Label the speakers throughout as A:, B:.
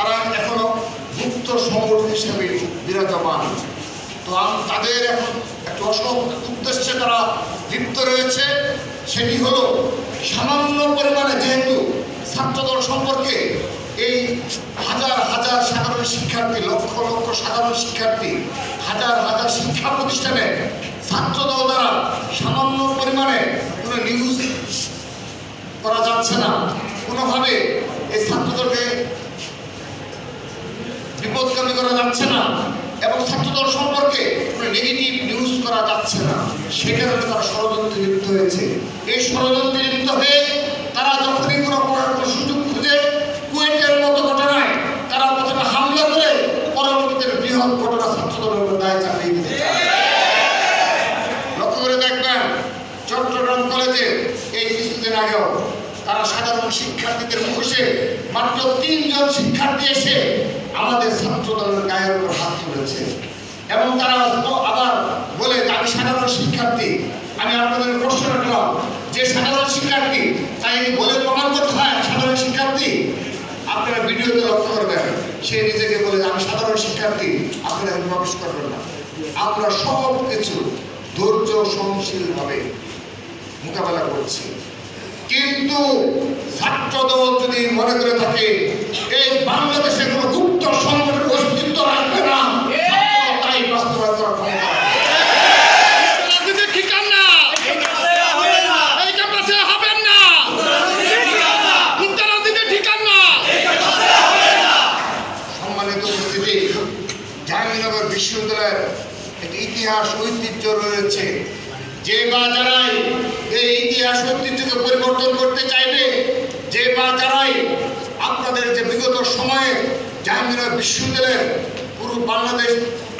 A: তারা এখনও মুক্ত সমর হিসেবে বিরাজমান। তো তাদের এখন একটা অসৎ উদ্দেশ্যে তারা লিপ্ত রয়েছে। সেটি হলো সামান্য পরিমাণে যেহেতু ছাত্রদল সম্পর্কে এই হাজার হাজার সাধারণ শিক্ষার্থী, লক্ষ লক্ষ সাধারণ শিক্ষার্থী, হাজার হাজার শিক্ষা প্রতিষ্ঠানে ছাত্রদল দ্বারা সামান্য পরিমাণে কোনো নিউজ করা যাচ্ছে না। কোনোভাবে এই ছাত্রদলকে বিপদগামী করা যাচ্ছে না এবং ছাত্রদল সম্পর্কে কোনো নেগেটিভ নিউজ করা যাচ্ছে না। তারা ষড়যন্ত্রে লিপ্ত হয়েছে। এই ষড়যন্ত্রে লিপ্ত হয়ে তারা যখনই কোনো কোনো সুযোগ খুঁজে কুয়েটের মতো ঘটনায় তারা প্রথমে হামলা করে পরবর্তীতে বৃহৎ ঘটনা ছাত্রদলের উপর দায় দিতে লক্ষ্য করে দেখবেন, চট্টগ্রাম কলেজে এই কিছুদিন আগেও তারা সাধারণ শিক্ষার্থীদের মুখোশে মাত্র তিনজন শিক্ষার্থী এসে আমাদের তুলেছে এবং তারা আবার বলে আমি সাধারণ শিক্ষার্থী। আমি আপনাদের প্রশ্ন রাখলাম যে, সাধারণ শিক্ষার্থী, তাই বলে প্রমাণ করতে হয়, সাধারণ শিক্ষার্থী। আপনারা ভিডিওতে লক্ষ্য করবেন, সে নিজেকে বলে আমি সাধারণ শিক্ষার্থী, আপনারা প্রবেশ করবেন না। আমরা সব কিছু ধৈর্য সহনশীলভাবে মোকাবেলা করছি। কিন্তু ছাত্রদল যদি মনে করে থাকে, এই বাংলাদেশে কোনো গুপ্ত সংগঠনের অস্তিত্ব রাখবে না ছাত্রদল তাই বাস্তবায়ন করার ক্ষমতা রাখে।
B: রাজনীতির ঠিকানা এই ক্যাম্পাসে হবেন না মুক্ত রাজনীতির ঠিকানা
A: সম্মানিত উপস্থিতি জাহাঙ্গীরনগর বিশ্ববিদ্যালয়ের একটি ইতিহাস ঐতিহ্য রয়েছে। যে বা যারাই এই ইতিহাস ঐতিহ্যকে পরিবর্তন করতে চাইবে, যে বা যারাই আপনাদের যে বিগত সময়ে জাহাঙ্গীরনগর বিশ্ববিদ্যালয়ের পুরো বাংলাদেশ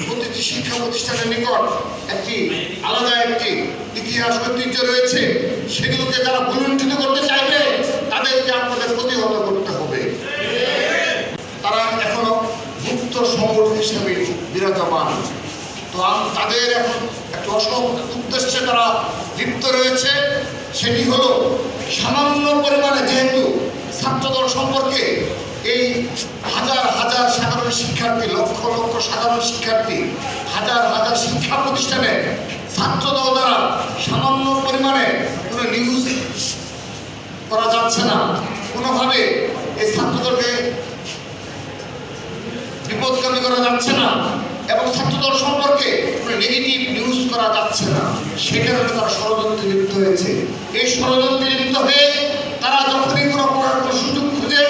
A: প্রতিটি শিক্ষা প্রতিষ্ঠানের নিকট একটি আলাদা একটি ইতিহাস ঐতিহ্য রয়েছে, সেগুলোকে যারা ভুলুণ্ঠিত করতে চাইবে তাদেরকে আপনাদের প্রতিহত করতে হবে তারা এখনও মুক্ত সমর হিসেবে বিরাজমান তো তাদের এখন একটা অসৎ উদ্দেশ্যে তারা লিপ্ত রয়েছে। সেটি হলো সামান্য পরিমাণে যেহেতু ছাত্রদল সম্পর্কে এই হাজার হাজার সাধারণ শিক্ষার্থী, লক্ষ লক্ষ সাধারণ শিক্ষার্থী, হাজার হাজার শিক্ষা প্রতিষ্ঠানে ছাত্রদল দ্বারা সামান্য পরিমাণে কোনো নিউজ করা যাচ্ছে না। কোনোভাবে এই ছাত্রদলকে বিপদগামী করা ছাত্রদল সম্পর্কে কোনো নেগেটিভ নিউজ করা যাচ্ছে না। সে কারণে তারা ষড়যন্ত্রে লিপ্ত হয়েছে। এই ষড়যন্ত্রে লিপ্ত হয়ে তারা যখনই কোনো করার কোনো সুযোগ খুঁজে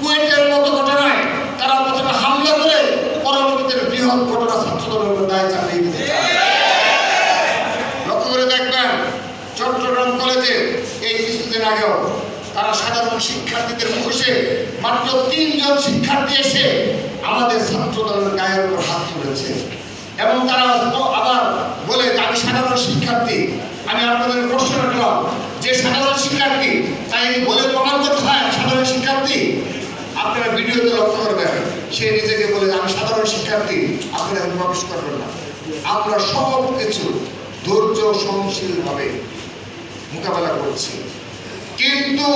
A: কুয়েটের মতো ঘটনায় তারা প্রথমে হামলা করে পরবর্তীতে বৃহৎ ঘটনা ছাত্রদলের উপর দায় চাপিয়ে দিতে লক্ষ্য করে দেখবেন, চট্টগ্রাম কলেজে এই কিছুদিন আগেও তারা সাধারণ শিক্ষার্থীদের মুখোশে মাত্র তিনজন শিক্ষার্থী এসে আমাদের ছাত্র দলের গায়ের উপর হাত তুলেছে। এবং তারা আবার বলে যে আমি সাধারণ শিক্ষার্থী, আমি আপনাদের প্রশ্ন রাখলাম, যে সাধারণ শিক্ষার্থী, তাই বলে প্রমাণ করতে হয় সাধারণ শিক্ষার্থী? আপনারা ভিডিওতে লক্ষ্য করবেন, সে নিজেকে বলে আমি সাধারণ শিক্ষার্থী, আপনারা প্রবেশ করবেন না। আমরা সব কিছু ধৈর্য সহনশীলভাবে মোকাবেলা করছি। কিন্তু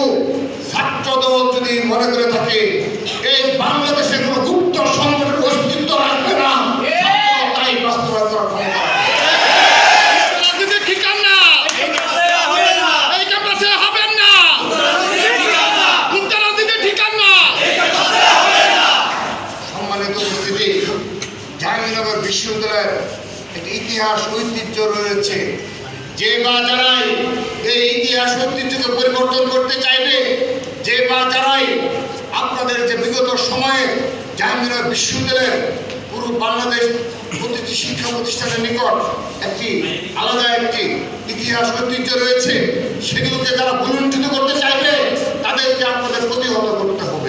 A: ছাত্রদল যদি মনে করে থাকে, এই বাংলাদেশে কোনো গুপ্ত সংগঠনের অস্তিত্ব রাখবে না ছাত্রদল তাই বাস্তবায়ন করার ক্ষমতা রাখে।
B: রাজনীতির ঠিকানা এই ক্যাম্পাসে হবেন না মুক্ত রাজনীতির ঠিকানা
A: সম্মানিত উপস্থিতি জাহাঙ্গীরনগর বিশ্ববিদ্যালয়ের একটি ইতিহাস ঐতিহ্য রয়েছে। যে বা যারাই এই ইতিহাস ঐতিহ্যকে পরিবর্তন করতে চাইবে, যে বা যারাই আপনাদের যে বিগত সময়ে জাহাঙ্গীরনগর বিশ্ববিদ্যালয়ের পুরো বাংলাদেশ প্রতিটি শিক্ষা প্রতিষ্ঠানের নিকট একটি আলাদা একটি ইতিহাস ঐতিহ্য রয়েছে, সেগুলোকে যারা ভুলুণ্ঠিত করতে চাইবে, তাদেরকে আপনাদের প্রতিহত করতে হবে।